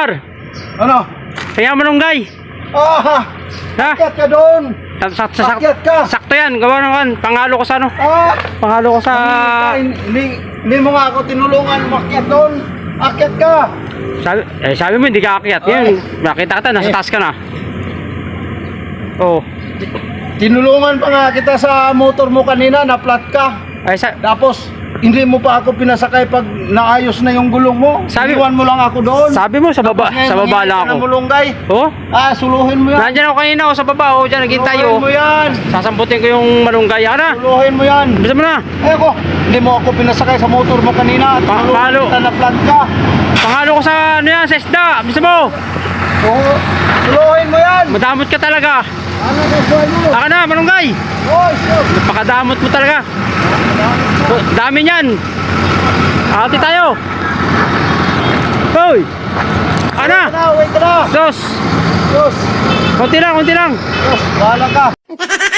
Par, Ano? kaya manunggay. Ah! Ha? Akyat ka doon! Sa, sa, sa, Akyat ka! sakto yan, gawa naman. Pangalo ko sa ano? Ah! Pangalo ko sa... Hindi, hindi, hindi mo nga ako tinulungan makyat doon! Akyat ka! Sabi, eh, sabi mo hindi ka aakyat. Yan, nakita kita, nasa Eh. taas ka na. Oh. Tinulungan pa nga kita sa motor mo kanina, na-flat ka. Ay, sa, Tapos, hindi mo pa ako pinasakay pag naayos na yung gulong mo. Sabi- Iwan mo lang ako doon. sabi mo sa baba, sa baba lang ako. ng mulunggay. Oh? Ah, suluhin mo yan. Nandiyan ako kanina, oh, sa baba, oh, dyan, naghintay, Suluhin oh. mo yan. Sasamputin ko yung malunggay. Ano na? Suluhin mo yan. Bisa mo na. Eh ko, hindi mo ako pinasakay sa motor mo kanina. at Pa- tinulungan palo. kita na-flat ka. Pangalo ko sa ano yan, sa isda. Bisa mo. Oo. Suluhin mo yan. Madamot ka talaga. Ano na suluhin mo? Aka na, malunggay. Oy, stop. Napakadamot mo talaga. Oh, dami niyan. Ate tayo. Hoy. Ana. Wait na, wait na. Dos. Diyos. Konti lang, konti lang. Diyos, bahala ka.